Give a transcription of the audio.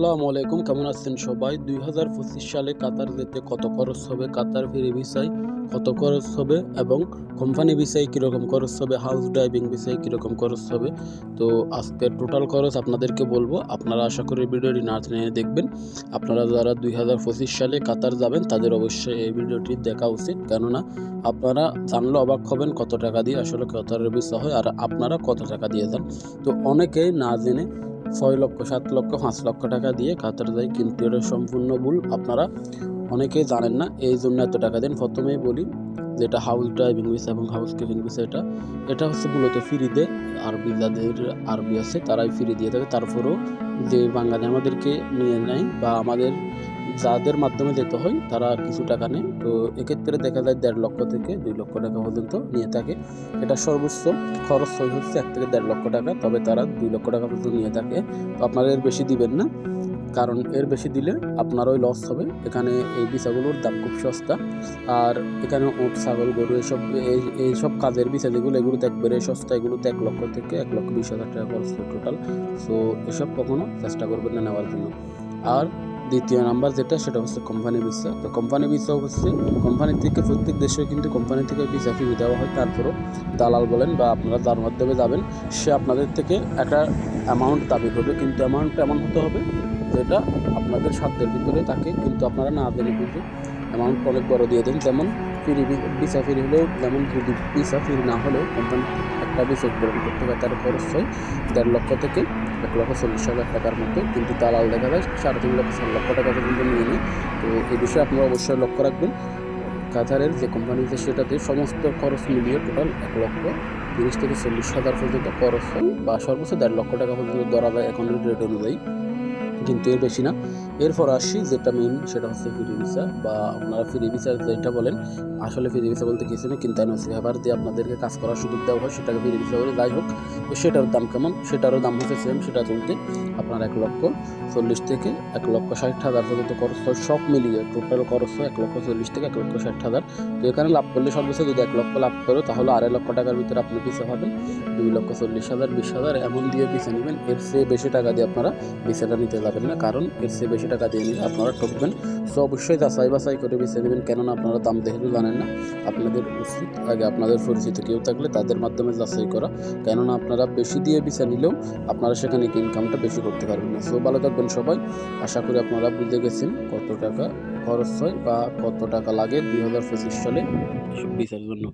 আসসালামু আলাইকুম, কেমন আছেন সবাই? দুই হাজার পঁচিশ সালে কাতার যেতে কত খরচ হবে, কাতার ফেরি ভিসায় কত খরচ হবে এবং কোম্পানি ভিসায় কীরকম খরচ হবে হাউস ড্রাইভিং ভিসায় কীরকম খরচ হবে? তো আজকে টোটাল খরচ আপনাদেরকে বলব। আপনারা আশা করি ভিডিওটি না টেনে দেখবেন। আপনারা যারা দুই হাজার পঁচিশ সালে কাতার যাবেন, তাদের অবশ্যই এই ভিডিওটি দেখা উচিত। কেননা, আপনারা জানলে অবাক হবেন কত টাকা দিয়ে আসলে কাতারের ভিসা হয় আর আপনারা কত টাকা দিয়ে যান। তো অনেকেই না জেনে ছয় লক্ষ, সাত লক্ষ, পাঁচ লক্ষ টাকা দিয়ে কাতার যায় কিন্তু এটা সম্পূর্ণ ভুল। আপনারা অনেকেই জানেন না, এই জন্য এত টাকা দেন। প্রথমেই বলি যেটা হাউস ড্রাইভিং ভিসা এবং হাউস কিপিং ভিসা এটা এটা হচ্ছে মূলত ফ্রি ফ্রিতে আরবি যাদের আরবি আছে তারাই ফ্রি দিয়ে থাকে তারপরেও যে বাঙালি আমাদেরকে নিয়ে নেয় বা আমাদের যাদের মাধ্যমে যেতে হয় তারা কিছু টাকা নেয়। তো এক্ষেত্রে দেখা যায় দেড় লক্ষ থেকে দুই লক্ষ টাকা পর্যন্ত নিয়ে থাকে। এটা সর্বোচ্চ খরচ হয় হচ্ছে এক থেকে দেড় লক্ষ টাকা, তবে তারা দুই লক্ষ টাকা পর্যন্ত নিয়ে থাকে। তো আপনারা এর বেশি দিবেন না। কারণ এর বেশি দিলে আপনারই লস হবে। এখানে এই ভিসাগুলোর দাম খুব সস্তা। আর এখানে ওট, ছাগল, গরু, এসব, এই- এইসব কাজের ভিসা যেগুলো এগুলোতে একবারে সস্তা এগুলোতে এক লক্ষ থেকে এক লক্ষ বিশ হাজার টাকা খরচ টোটাল সো এসব কখনো চেষ্টা করবেন না নেওয়ার জন্য। আর দ্বিতীয় নাম্বার যেটা, সেটা হচ্ছে কোম্পানি ভিসা তো কোম্পানি ভিসা হচ্ছে কোম্পানি থেকে প্রত্যেক দেশেও কিন্তু কোম্পানি থেকে ভিসা ফি দেওয়া হয়। তারপরও দালাল বলেন বা আপনারা যার মাধ্যমে যাবেন, সে আপনাদের থেকে একটা অ্যামাউন্ট দাবি করবে। কিন্তু অ্যামাউন্টটা এমন হতে হবে যেটা আপনাদের সাধ্যের ভিতরে তাকে কিন্তু আপনারা না জেনে বুঝে অ্যামাউন্ট অনেক বড় দিয়ে দেন। যেমন ফ্রি ভিসা ফ্রি হলেও, যেমন যদি ভিসা ফ্রি না হলেও কোম্পানি একটা ভিসা গ্রহণ করতে হয়, তার খরচ হয় দেড় লক্ষ থেকে এক লক্ষ চল্লিশ হাজার টাকার মতো, কিন্তু দালাল দেখা যায় সাড়ে তিন লক্ষ, চার লক্ষ টাকা পর্যন্ত নিয়ে নেয়। তো এই বিষয়ে আপনারা অবশ্যই লক্ষ্য রাখবেন। কাতারের যে কোম্পানি আছে, সেটাতে সমস্ত খরচ মিলিয়ে টোটাল এক লক্ষ তিরিশ থেকে চল্লিশ হাজার পর্যন্ত খরচ হয়, বা সর্বোচ্চ দেড় লক্ষ টাকা পর্যন্ত ধরা যায় এখনের রেট অনুযায়ী। কিন্তু এর বেশি না। এরপর আসি যেটা মেন সেটা হচ্ছে ফ্রি ভিসা বা আপনারা ফ্রি ভিসা যেটা বলেন, আসলে ফ্রি ভিসা বলতে কিছু নেই, কিন্তু ফেভার দিয়ে আপনাদেরকে কাজ করার সুযোগ দেওয়া হয়, সেটাকে ফ্রি ভিসা বলে যাই হোক, তো সেটার দাম কেমন? সেটারও দাম হচ্ছে সেম সেটা চলতে আপনার এক লক্ষ চল্লিশ থেকে এক লক্ষ ষাট হাজার পর্যন্ত খরচ হয়, সব মিলিয়ে টোটাল খরচ হয় এক লক্ষ চল্লিশ থেকে এক লক্ষ ষাট হাজার। তো এখানে লাভ করলে সর্বোচ্চ যদি এক লক্ষ লাভ করো, তাহলে আড়াই লক্ষ টাকার ভিতরে আপনি পিছিয়ে পাবেন। দুই লক্ষ চল্লিশ হাজার, বিশ হাজার, এমন দিয়ে পিছিয়ে নেবেন, এর চেয়ে বেশি টাকা দিয়ে আপনারা ভিসাটা নিতে যাবেন না, কারণ এর চেয়ে বেশি টাকা দিয়ে নিলে আপনারা ঠকবেন। সো অবশ্যই যাচাই বাছাই করে ভিসা নেবেন, কেননা আপনারা দাম দেখে জানেন না। আপনাদের উচিত আগে আপনাদের পরিচিত কেউ থাকলে তাদের মাধ্যমে যাচাই করা। কেননা আপনারা বেশি দিয়ে ভিসা নিলেও আপনারা সেখানে ইনকামটা বেশি করতে পারবেন না। সো ভালো থাকবেন সবাই। আশা করি আপনারা বুঝে গেছেন কত টাকা খরচ হয় বা কত টাকা লাগে দুই হাজার পঁচিশ সালে ভিসার জন্য।